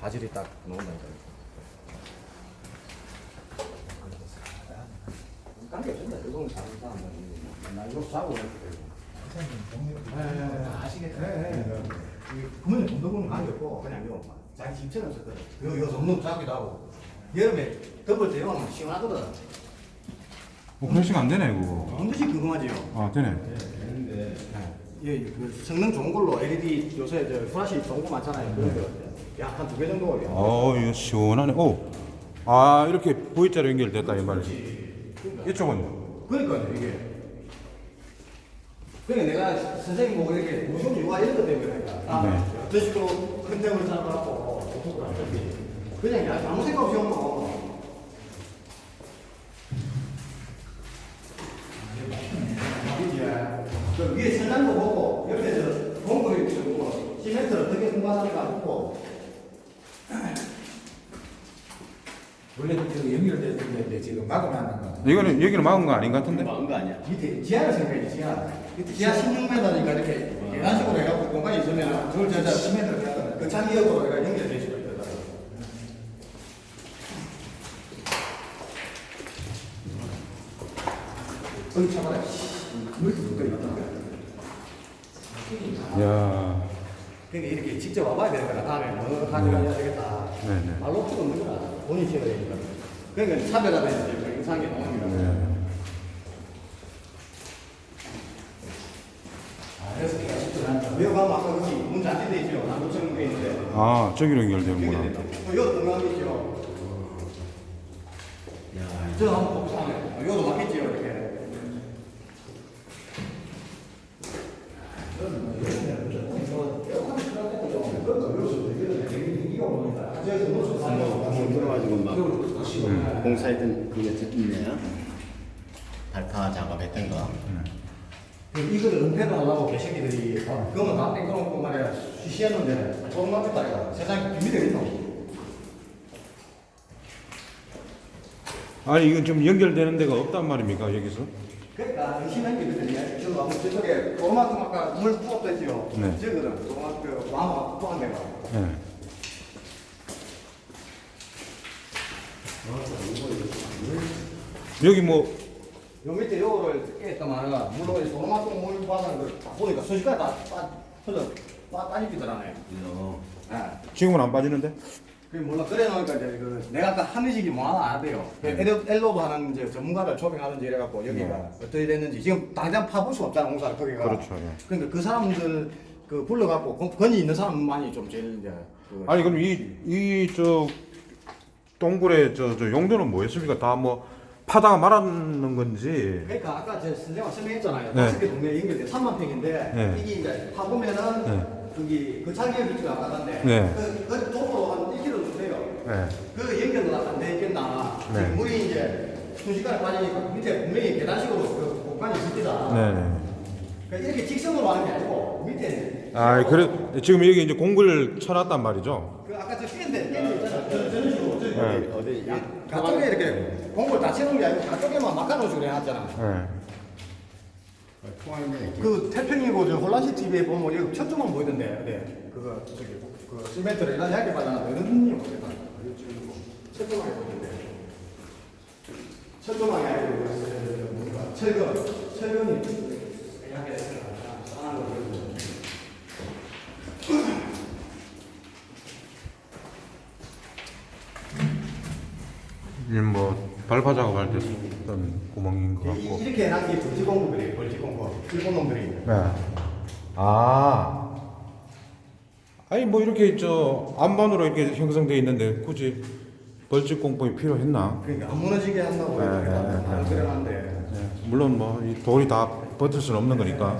화질이 딱 나온다니까. 관계 없습니다. 이거는 사람 사람 나 이거 사고 아시겠죠? 그러면 돈도 버는 관계 없고 그냥요. 자기 집처럼 썼거든. 요, 요 너무 작기도 하고. 여름에 덮을 때 요는 시원하거든. 뭐 프레싱 안 되네 그거. 반드시 그거 하지요. 아 되네. 예, 그 성능 좋은 걸로 LED 요새 저 플래시 좋은 거 많잖아요. 그런 거 약한 두 개 정도 올려. 어 이거 시원하네. 오. 아 이렇게 V자로 연결됐다 이 말이지. 이쪽은 그러니까 이게. 그러니까 내가 선생님 보고 이렇게 무슨 유화 이런 거 때문에 그러니까. 아, 네. 어떤 식으로 컨셉을 잡아갖고 어떻게. 그냥 그냥 아무 생각 없이 한 거. 그 위에 천장도 보고 옆에 저 공구리 뭐 시멘트를 어떻게 공부하는가 보고 원래 그 연결됐는데 지금 막아놨는 거. 이거는 여기는 막은 거 아닌 것 같은데? 마은 거 아니야? 밑에 지하를 생각해 지하. 지하 16m니까 이렇게 계단식으로 해갖고 공간이 있으면 그걸 저자 시멘트를 해야 그 장기역으로 내가 연결될 수가 있거든. 어이 참아라. 물 두꺼이 있다. 야. 그러니까 이렇게 직접 와봐야 거야. 다음에 뭐 하기만 해야 되겠다. 네네. 말로 필요 없는 거야. 본인 지어야 되니까. 그러니까 차별화되는 이제 영상이 나오는 거야. 네. 그래서 가면 아까 문 있죠. 남부청 돼 있는데. 아 저기로 연결되는구나. 여기 동그란 게 있죠. 야, 저 한번 복사하네. 여기도 맞겠지요, 이렇게. 들어가지고 막 공사했던 그게 있네요. 발파 작업했던 거. 그 이거를 은폐를 하려고 개새끼들이 그거는 다 땡겨놓고 말이야 쉬쉬했는데 조금 맞겠다 이거 세상에 비밀이 있노 아니 이건 지금 연결되는 데가 없단 말입니까 여기서? 그러니까 의심한 게 있거든요 저거 아무 저쪽에 조그맣게 아까 물 부업됐지요 네. 저거는 조그맣게 마마 부한 데가 네. 여기 뭐 요 밑에 요거를 깼더만 물로 조그맣게 물 부하는 걸 보니까 순식간에 다 빠, 흘러 빠, 빠지더라네 예. 지금은 안 빠지는데? 그 몰라 그래 놓으니까 이제 그 내가 아까 하늘식이 뭐 하나 안 돼요. 그 네. 엘로- 엘로도 하는 이제 전문가를 초빙하든지 이래갖고 여기가 어떻게 됐는지 지금 당장 파볼 수 없잖아 공사를 거기가. 그렇죠, 예. 그러니까 그 사람들 그 불러갖고 건- 건이 있는 사람만이 좀 제일 이제. 그 아니 그럼 이 이 저 동굴의 저, 저 용도는 뭐였습니까? 다 뭐 파다가 말았는 건지. 그러니까 아까 제 선생님 설명했잖아요. 네. 다섯 개 동네 연결돼 3만 평인데 네. 이게 이제 파보면은 네. 거기 그 장기역 위치가 아까던데 네. 그, 그 도로로 한 1km 정도 돼요. 네. 그 연결도 안돼 있겠나. 네. 지금 물이 이제 순식간에 빠지니까 밑에 분명히 계단식으로 그 공간이 있을 때다. 네. 그러니까 이렇게 직선으로 하는 게 아니고 밑에 아 그래 지금 여기 이제 공구를 쳐놨단 말이죠. 그 아까 저 깬데 깬데 네. 어디 가쪽에 이렇게 공을 다 채우는 게 아니고 가쪽에만 막아놓은 식으로 해놨잖아 네. 통화했네. 그 태평이고 저 혼란시 TV에 보면 여기 첫조만 보이던데 네. 그거 저기 그 시멘트를 이런 얇게 발라놔 이런 분이 모르겠다 첫조만 보이던데 첫조만이 아니고 그 뭔가 철근 철근이 얇게 됐으니까 하는 거 보여줘. 이 뭐 발파 작업할 때 썼던 구멍인 것 같고. 이- 이렇게 해놨는 게 벌집 공구들이에요, 벌집 공구. 일본 놈들이. 네. 아. 아니 뭐 이렇게 저 안반으로 이렇게 형성돼 있는데 굳이 벌집 공법이 필요했나? 그러니까 안 무너지게 한다고 네, 네, 네, 다 네. 네. 물론 뭐 이 돌이 다 버틸 수는 없는 거니까.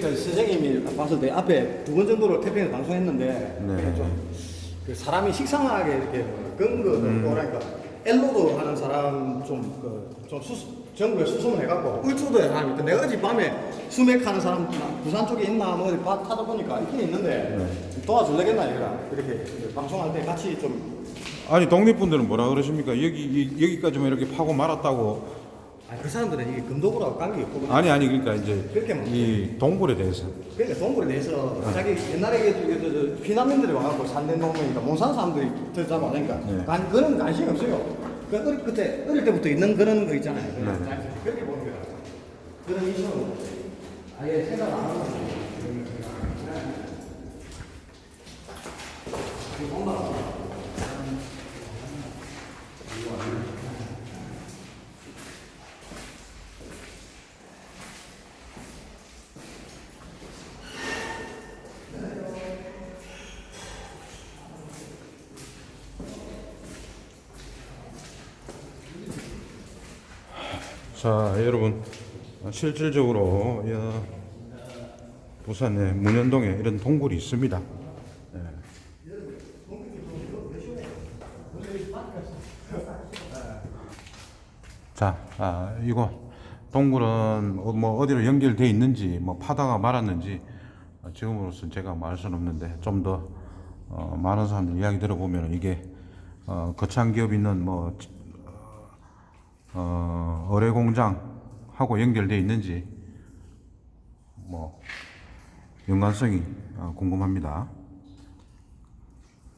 그러니까 선생님이 봤을 때 앞에 두 번 정도를 태평에서 방송했는데 네. 좀그 사람이 식상하게 이렇게 끈거 음. 그러니까 엘로도 하는 사람 좀그좀 전국에 수송을 해갖고 울주도에 사람이 있대. 내가 어제 밤에 수맥하는 사람 부산 쪽에 있나 뭐 어디 봐- 타다 보니까 있긴 있는데 네. 도와줄래겠나 이거라 이렇게 방송할 때 같이 좀 아니 독립분들은 뭐라 그러십니까? 여기 이- 여기까지만 이렇게 파고 말았다고 아, 그 사람들은 이게 금도구라고 관계 없고 아니 아니 그러니까 이제 그렇게 뭐. 이 동굴에 대해서 그러니까 동굴에 대해서 자기 옛날에 피난민들이 와갖고 산내 농민이니까 못 사는 사람들이 더 잡아내니까 네. 관, 그런 관심이 없어요. 그 어릴, 그때 어릴 때부터 있는 그런 거 있잖아요. 네. 그렇게 보는 거야. 그런 인식은 아예 생각 안 하는 거예요. 자 여러분 실질적으로 야, 부산의 문현동에 이런 동굴이 있습니다. 예. 자, 아, 이거 동굴은 어, 뭐 어디로 연결돼 있는지 뭐 파다가 말았는지 어, 지금으로서는 제가 말 수는 없는데 좀더 어, 많은 사람들 이야기 들어보면 이게 어, 거창 기업 있는 뭐 어, 어뢰 공장하고 연결돼 있는지 뭐 연관성이 어, 궁금합니다.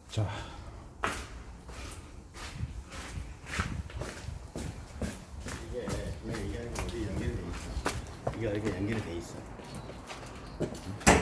자, 이게 왜 이게 어디 연결이 돼 있어? 이게 이렇게 연결이 돼 있어.